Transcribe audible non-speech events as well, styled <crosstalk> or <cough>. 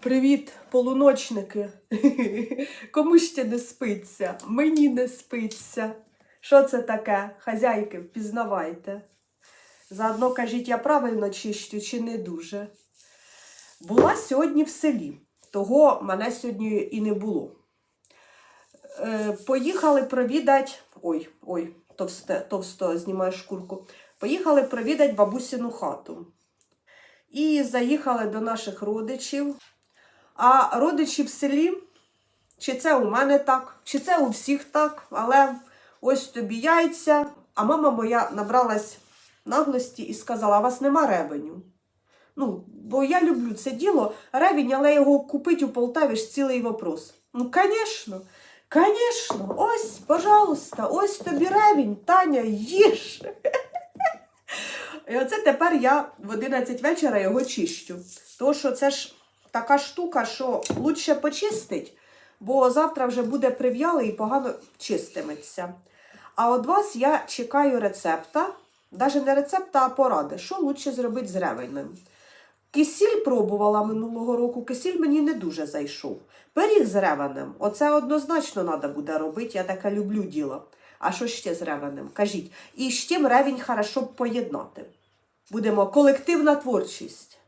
Привіт, полуночники. <laughs> Кому ще не спиться? Мені не спиться. Що це таке? Хазяйки, впізнавайте. Заодно кажіть, я правильно чищу чи не дуже. Була сьогодні в селі, того мене сьогодні і не було. Е, поїхали провідати. Ой, ой, товсте, товсто знімаю шкурку. Поїхали провідати бабусину хату. І заїхали до наших родичів. А родичі в селі, чи це у мене так, чи це у всіх так, але ось тобі яйця. А мама моя набралась наглості і сказала: а вас нема ревеню. Ну, бо я люблю це діло, ревінь, але його купити у Полтаві ж цілий вопрос. Ну, звісно, звісно, ось, пожалуйста, ось тобі ревінь, Таня, їж. <laughs> І оце тепер я в 11 вечора його чищу. Тому що це ж така штука, що лучше почистить, бо завтра вже буде прив'ялий і погано чистиметься. А від вас я чекаю рецепта, навіть не рецепта, а поради, що лучше зробити з ревенем. Кисіль пробувала минулого року, кисіль мені не дуже зайшов. Пиріг з ревенем, оце однозначно треба буде робити, я таке люблю діло. А що ще з ревенем? Кажіть. І з чим ревінь хорошо поєднати. Будемо колективна творчість.